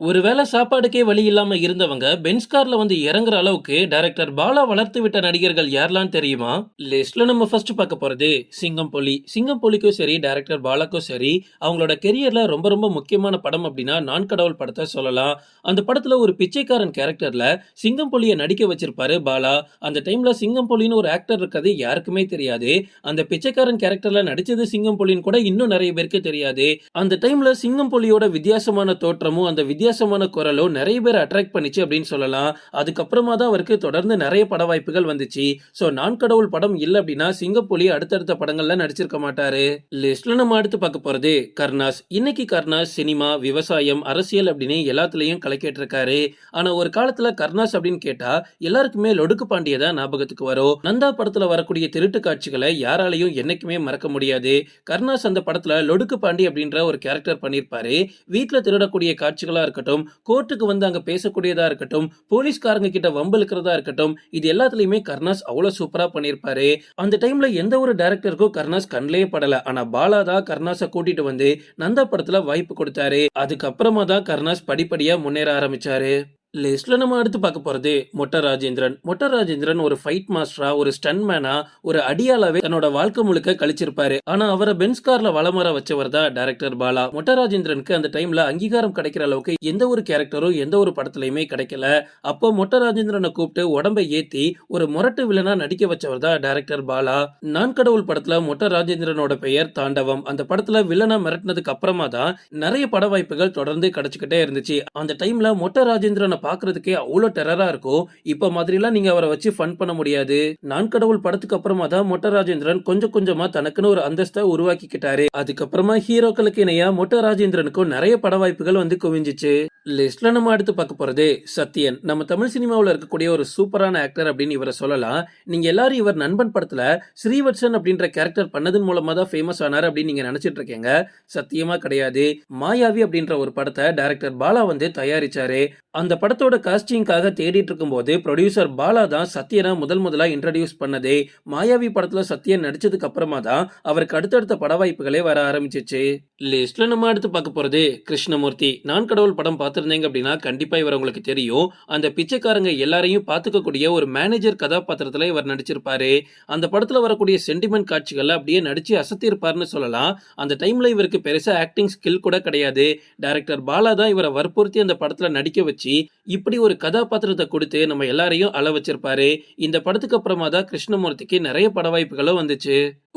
ஒருவேளை சாப்பாடுக்கே வழி இல்லாம இருந்தவங்க பென்ஸ் கார்ல வந்து இறங்குற அளவுக்கு டைரக்டர் பாலா வளர்த்து விட்ட நடிகர்கள் யாரெல்லாம் தெரியுமா? லிஸ்ட்ல நம்ம ஃபர்ஸ்ட் பார்க்க போறது சிங்கம் புலி. சிங்கம் புலிக்கும் சரி டைரக்டர் பாலாக்கும் சரி அவங்களோட கெரியர்ல ரொம்ப ரொம்ப முக்கியமான படம் அப்படின்னா நான் கடவுள் படத்தை சொல்லலாம். அந்த படத்துல ஒரு பிச்சைக்காரன் கேரக்டர்ல சிங்கம் புலியை நடிக்க வச்சிருப்பாரு பாலா. அந்த டைம்ல சிங்கம் புலின்னு ஒரு ஆக்டர் இருக்கிறது யாருக்குமே தெரியாது. அந்த பிச்சைக்காரன் கேரக்டர்ல நடிச்சது சிங்கம் புலின்னு கூட இன்னும் நிறைய பேருக்கு தெரியாது. அந்த டைம்ல சிங்கம் புலியோட வித்தியாசமான தோற்றமும் அந்த வித்தியாசமான குரலோ நிறைய பேர் அட்ராக்ட் பண்ணிச்சு அப்படின்னு சொல்லலாம். அதுக்கப்புறமா தான் அவருக்கு தொடர்ந்து நிறைய பட வாய்ப்புகள் வந்துச்சு. ஸோ நான் கடவுள் படம் இல்லை அப்படின்னா சிங்கப்புலி அடுத்தடுத்த படங்கள்ல நடிச்சிருக்க மாட்டாரு. லிஸ்ட்ல நம்ம அடுத்து பார்க்க போறது கர்ணாஸ். இன்னைக்கு கர்ணாஸ் சினிமா விவசாயம் அரசியல் அப்படின்னு எல்லாத்துலயும் கலக்கிட்டு இருக்காரு ஆனா ஒரு காலத்துல கர்ணாஸ் அப்படின்னு கேட்டா எல்லாருக்குமே லொடுக்கு பாண்டிய தான் ஞாபகத்துக்கு வரும். நந்தா படத்துல வரக்கூடிய திருட்டு காட்சிகளை யாராலையும் என்னைக்குமே மறக்க முடியாது. கர்ணாஸ் அந்த படத்துல லொடுக்கு பாண்டி அப்படின்ற ஒரு கேரக்டர் பண்ணியிருப்பாரு. வீட்டுல திருடக்கூடிய காட்சிகளா இருக்கட்டும் கோர்ட்டுக்கு வந்து அங்க பேசக்கூடியதா இருக்கட்டும் போலீஸ்காரங்க கிட்ட வம்பலுக்கிறதா இருக்கட்டும் இது எல்லாத்துலயுமே கர்ணாஸ் அவ்வளவு சூப்பரா பண்ணியிருப்பாரு அந்த டைம்ல எந்த ஒரு டேரக்டருக்கும் கர்ணாஸ் கண்ணிலே படல. ஆனா பாலா தான் கர்ணாஸை கூட்டிட்டு வந்து நந்தா படத்துல வாய்ப்பு கொடுத்தாரு. அதுக்கப்புறமா தான் கர்ணாஸ் படிப்படியா முன்னேற ஆரம்பிச்சாரு. லிஸ்ட்ல நம்ம அடுத்து பார்க்க போறது மொட்ட ராஜேந்திரன். மொட்டை ராஜேந்திரன் ஒரு ஃபைட் மாஸ்டரா ஒரு ஸ்டன் மேனா ஒரு அடியாலாவே தன்னோட வாழ்க்கை முழுக்க கழிச்சிருப்பாரு. ஆனா அவரை பென்ஸ் கார்ல வளமர வச்சவர் தான் டைரக்டர் பாலா. மொட்டை ராஜேந்திரனுக்கு அந்த டைம்ல அங்கீகாரம் கிடைக்கிற அளவுக்கு எந்த ஒரு கேரக்டரும் எந்த ஒரு படத்துலயுமே கிடைக்கல. அப்போ மொட்டை ராஜேந்திரனை கூப்பிட்டு உடம்பை ஏத்தி ஒரு முரட்டு வில்லனா நடிக்க வச்சவர் தான் டைரக்டர் பாலா. நான் கடவுள் படத்துல மொட்ட ராஜேந்திரனோட பெயர் தாண்டவம். அந்த படத்துல வில்லனா மிரட்டினதுக்கு அப்புறமா தான் நிறைய பட வாய்ப்புகள் தொடர்ந்து கிடைச்சுக்கிட்டே இருந்துச்சு. அந்த டைம்ல மொட்டை ராஜேந்திரனை பாக்குறதுக்கே அவ்வளோ டெரரா இருக்கும் இப்ப மாதிரிலாம் நீங்க அவரை வச்சு ஃபன் பண்ண முடியாது. நான் கடவுள் படத்துக்கு அப்புறமா தான் மொட்ட ராஜேந்திரன் கொஞ்சம் கொஞ்சமா தனக்குன்னு ஒரு அந்தஸ்தை உருவாக்கிக்கிட்டாரு. அதுக்கப்புறமா ஹீரோக்களுக்கு இணையா மொட்ட ராஜேந்திரனுக்கும் நிறைய பட வாய்ப்புகள் வந்து குவிஞ்சிச்சு. லிஸ்ட்ல நம்ம அடுத்து பார்க்க போறது சத்யன். நம்ம தமிழ் சினிமாவில் இருக்கக்கூடிய ஒரு சூப்பரான ஆக்டர் அப்படின்னு இவரை சொல்லலாம். நீங்க எல்லாரும் இவர் நண்பன் படத்துல ஸ்ரீவத்சன் அப்படின்ற கேரக்டர் பண்ணதன் மூலமா தான் ஃபேமஸ் ஆனார் அப்படின்னு நீங்க நினைச்சிட்டு இருக்கீங்க. சத்தியமா கிடையாது. மாயாவி அப்படின்ற ஒரு படத்தை டைரக்டர் பாலா வந்து தயாரிச்சாரு. அந்த படத்தோட காஸ்டிங்காக தேடிட்டு இருக்கும்போது ப்ரொடியூசர் பாலா தான் சத்யனை முதல் முதலா இன்ட்ரடியூஸ் பண்ணதே. மாயாவி படத்துல சத்யன் நடிச்சதுக்கு அப்புறமா தான் அவருக்கு அடுத்தடுத்த பட வாய்ப்புகளே வர ஆரம்பிச்சிச்சு. லிஸ்ட்ல நம்ம அடுத்து பார்க்க போறது கிருஷ்ணமூர்த்தி. நான் கடவுள் படம் பார்த்துருந்தேங்க அப்படின்னா கண்டிப்பா இவர் உங்களுக்கு தெரியும். அந்த பிச்சைக்காரங்க எல்லாரையும் பார்த்துக்கக்கூடிய ஒரு மேனேஜர் கதாபாத்திரத்துல இவர் நடிச்சிருப்பாரு. அந்த படத்துல வரக்கூடிய சென்டிமெண்ட் காட்சிகள்ல அப்படியே நடிச்சு அசத்திருப்பாருன்னு சொல்லலாம். அந்த டைம்ல இவருக்கு பெருசா ஆக்டிங் ஸ்கில் கூட கிடையாது. டைரக்டர் பாலா தான் இவரை வற்புறுத்தி அந்த படத்துல நடிக்க வச்சு இப்படி ஒரு கதாபாத்திரத்தை கொடுத்து நம்ம எல்லாரையும் அள வச்சிருப்பாரு இந்த படத்துக்கு அப்புறமா தான் கிருஷ்ணமூர்த்திக்கு நிறைய பட வாய்ப்புகளும் வந்துச்சு.